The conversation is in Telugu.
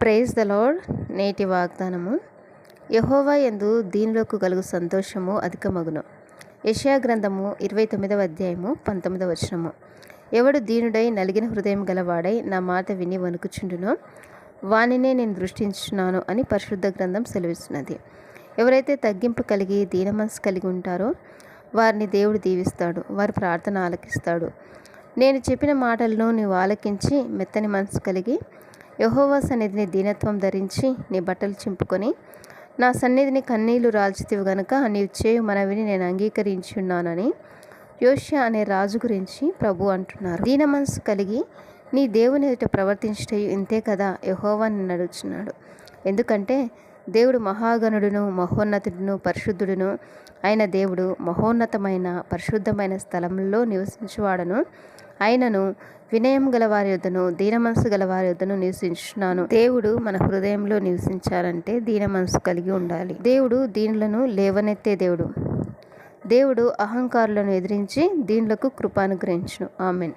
ప్రైజ్ ద లాడ్ నేటి వాగ్దానము. యహోవా ఎందు దీనిలోకి కలుగు సంతోషము అధికమగును. యషయా గ్రంథము ఇరవై తొమ్మిదవ అధ్యాయము పంతొమ్మిదవ వచనము. ఎవడు దీనుడై నలిగిన హృదయం గలవాడై నా మాట విని వణుకుచుండునో వానినే నేను దృష్టించున్నాను అని పరిశుద్ధ గ్రంథం సెలవిస్తున్నది. ఎవరైతే తగ్గింపు కలిగి దీన మనసు కలిగి ఉంటారో వారిని దేవుడు దీవిస్తాడు వారి ప్రార్థన ఆలకిస్తాడు. నేను చెప్పిన మాటలను నీవు ఆలకించి మెత్తని మనసు కలిగి యహోవా సన్నిధిని దీనత్వం ధరించి నీ బట్టలు చింపుకొని నా సన్నిధిని కన్నీళ్ళు రాల్చితివి గనుక నీవు చేయు మనవిని నేను అంగీకరించున్నానని యోష్య అనే రాజు గురించి ప్రభు అంటున్నారు. దీన మనసు కలిగి నీ దేవుని ఎదుట ప్రవర్తించటయు ఇంతే కదా యహోవా నిన్ను అడుగుచున్నాడు. ఎందుకంటే దేవుడు మహాగణుడును మహోన్నతుడును పరిశుద్ధుడును ఆయన దేవుడు మహోన్నతమైన పరిశుద్ధమైన స్థలంలో నివసించువాడను ఆయనను వినయం గల వారి యొద్దను దీన మనసు గల వారి యొద్దను నివసించున్నాను దేవుడు మన హృదయంలో నివసించాలంటే దీన మనసు కలిగి ఉండాలి. దేవుడు దీనులను లేవనెత్తే దేవుడు. దేవుడు అహంకారులను ఎదిరించి దీనులకు కృపానుగ్రహించును. ఆమెన్.